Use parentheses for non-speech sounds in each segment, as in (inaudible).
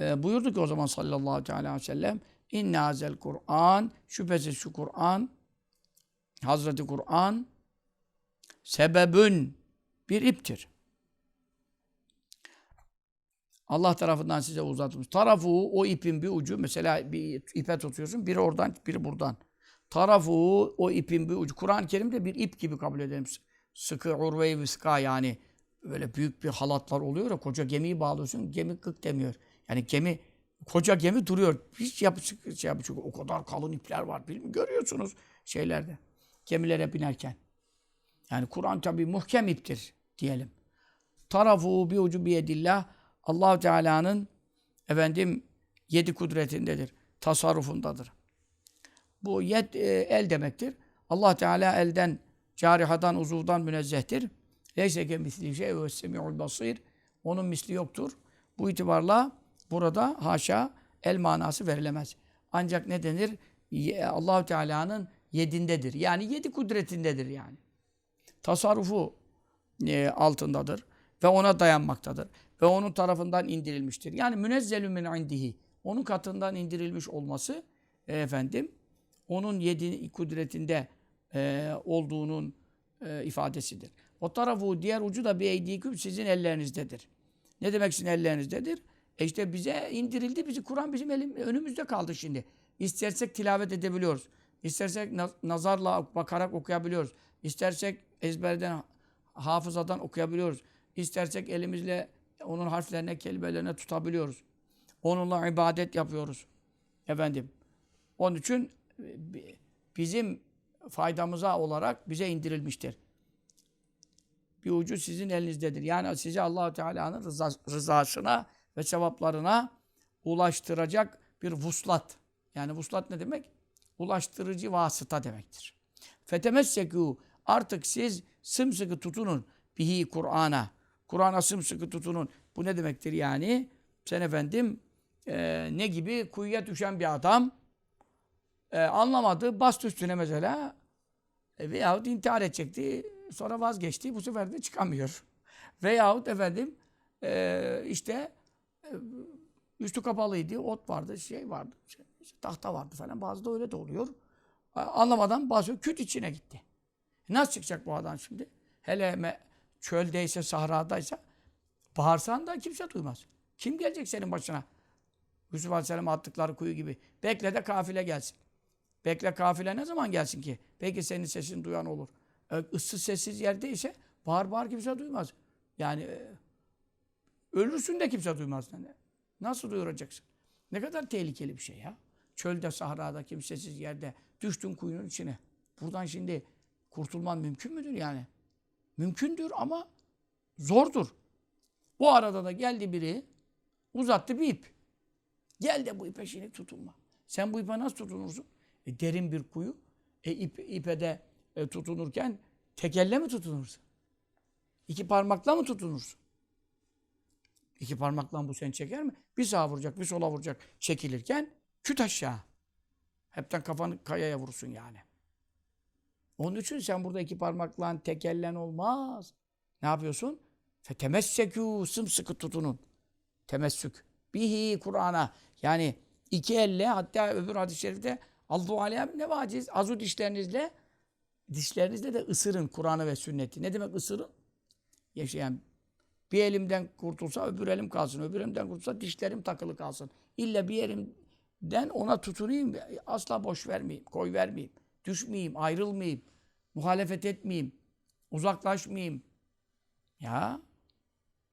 e, buyurdu ki o zaman sallallahu aleyhi ve sellem İnne hazel Kur'an şüphesiz şu Kur'an Hazreti Kur'an sebebün bir iptir. Allah tarafından size uzatılmış. Tarafu o ipin bir ucu mesela bir ipe tutuyorsun biri oradan biri buradan. Tarafu o ipin bir ucu. Kur'an-ı Kerim'de bir ip gibi kabul edelim. Sıkı urve-i viska yani böyle büyük bir halatlar oluyor ya koca gemiyi bağlıyorsun gemi kık demiyor. Yani gemi koca gemi duruyor. Hiç yapışık şey yapışık. O kadar kalın ipler var. Bilmiyorum, görüyorsunuz şeylerde. Gemilere binerken. Yani Kur'an tabi muhkem iptir diyelim. Tarafu bir ucu biyedillah allah Teala'nın efendim yedi kudretindedir. Tasarrufundadır. Bu yed e, el demektir. Allah Teala elden, carihadan, uzuvdan münezzehtir. Leyse ke misli şey ve semi'ul basir. Onun misli yoktur. Bu itibarla burada haşa el manası verilemez. Ancak ne denir? Allahu Teala'nın yedindedir. Yani yedi kudretindedir yani. Tasarrufu e, altındadır ve ona dayanmaktadır ve onun tarafından indirilmiştir. Yani münezzelü min indihi. Onun katından indirilmiş olması e, efendim onun yedi kudretinde e, olduğunun e, ifadesidir. O tarafı diğer ucu da bir eydiküm sizin ellerinizdedir. Ne demek sizin ellerinizdedir? E işte bize indirildi, bizi Kur'an bizim elim, önümüzde kaldı şimdi. İstersek tilavet edebiliyoruz. İstersek nazarla bakarak okuyabiliyoruz. İstersek ezberden, hafızadan okuyabiliyoruz. İstersek elimizle onun harflerine, kelimelerine tutabiliyoruz. Onunla ibadet yapıyoruz. Efendim. Onun için bizim faydamıza olarak bize indirilmiştir. Bir ucu sizin elinizdedir. Yani sizi allah Teala'nın rızasına ve sevaplarına ulaştıracak bir vuslat. Yani vuslat ne demek? Ulaştırıcı vasıta demektir. Fetemessekû artık siz sımsıkı tutunun bihi Kur'an'a. Kur'an'a sımsıkı tutunun. Bu ne demektir yani? Sen efendim e, ne gibi kuyuya düşen bir adam e, anlamadı, bastı üstüne mesela e, veyahut intihar edecekti, sonra vazgeçti, bu sefer de çıkamıyor. (laughs) Veyahut efendim e, işte üstü kapalıydı, ot vardı, şey vardı, şey, işte tahta vardı falan. Bazı da öyle de oluyor. E, anlamadan basıyor, küt içine gitti. Nasıl çıkacak bu adam şimdi? Hele me, çöldeyse, sahradaysa bağırsan da kimse duymaz. Kim gelecek senin başına? Yusuf Aleyhisselam attıkları kuyu gibi. Bekle de kafile gelsin. Bekle kafile ne zaman gelsin ki? Belki senin sesini duyan olur. E, sessiz yerdeyse bağır bağır kimse duymaz. Yani e, ölürsün de kimse duymaz. Yani. Nasıl duyuracaksın? Ne kadar tehlikeli bir şey ya. Çölde, sahrada, kimsesiz yerde düştün kuyunun içine. Buradan şimdi kurtulman mümkün müdür yani? Mümkündür ama zordur. Bu arada da geldi biri uzattı bir ip. Gel de bu ipe şimdi tutunma. Sen bu ipe nasıl tutunursun? E, derin bir kuyu. E, ip, ipe de e, tutunurken tek elle mi tutunursun? İki parmakla mı tutunursun? İki parmakla bu seni çeker mi? Bir sağa vuracak, bir sola vuracak çekilirken küt aşağı. Hepten kafanı kayaya vurursun yani. Onun için sen burada iki parmakla tek ellen olmaz. Ne yapıyorsun? Fetemessekû sımsıkı tutunun. Temessük. Bihi Kur'an'a. Yani iki elle hatta öbür hadis-i şerifte Allahu aleyhem ne vaciz? Azu dişlerinizle dişlerinizle de ısırın Kur'an'ı ve sünneti. Ne demek ısırın? Yaşayan bir elimden kurtulsa öbür elim kalsın. Öbür elimden kurtulsa dişlerim takılı kalsın. İlla bir elimden ona tutunayım. Asla boş vermeyeyim. Koy vermeyeyim. Düşmeyeyim. Ayrılmayayım. Muhalefet etmeyeyim. Uzaklaşmayayım. Ya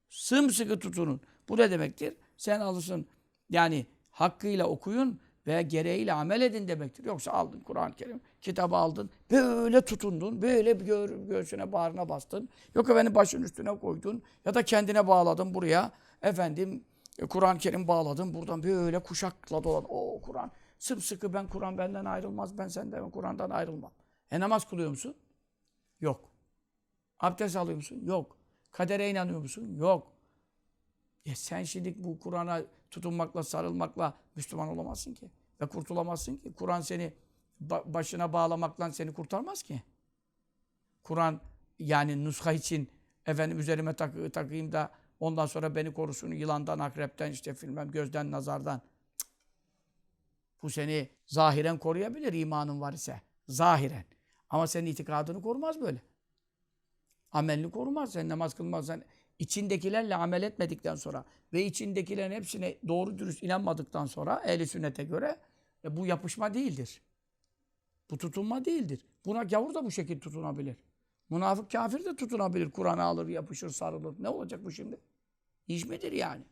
sımsıkı tutunun. Bu ne demektir? Sen alırsın yani hakkıyla okuyun veya gereğiyle amel edin demektir. Yoksa aldın Kur'an-ı Kerim, kitabı aldın, böyle tutundun, böyle gö göğsüne, bağrına bastın. Yok efendim başın üstüne koydun ya da kendine bağladın buraya. Efendim e, Kur'an-ı Kerim bağladın, buradan böyle kuşakla dolan. O Kur'an, sımsıkı ben Kur'an benden ayrılmaz, ben senden Kur'an'dan ayrılmam. E namaz kılıyor musun? Yok. Abdest alıyor musun? Yok. Kadere inanıyor musun? Yok. Ya sen şimdi bu Kur'an'a tutunmakla, sarılmakla Müslüman olamazsın ki. Ve kurtulamazsın ki. Kur'an seni başına bağlamakla seni kurtarmaz ki. Kur'an yani nuska için efendim üzerime tak takayım da Ondan sonra beni korusun yılandan, akrepten, işte filmem, gözden, nazardan. Bu seni zahiren koruyabilir imanın var ise. Zahiren. Ama senin itikadını korumaz böyle. Amelini korumaz. Sen namaz kılmazsan içindekilerle amel etmedikten sonra ve içindekilerin hepsine doğru dürüst inanmadıktan sonra ehli sünnete göre e, bu yapışma değildir. Bu tutunma değildir. Buna gavur da bu şekilde tutunabilir. Münafık kafir de tutunabilir. Kur'an'a alır, yapışır, sarılır. Ne olacak bu şimdi? İş midir yani?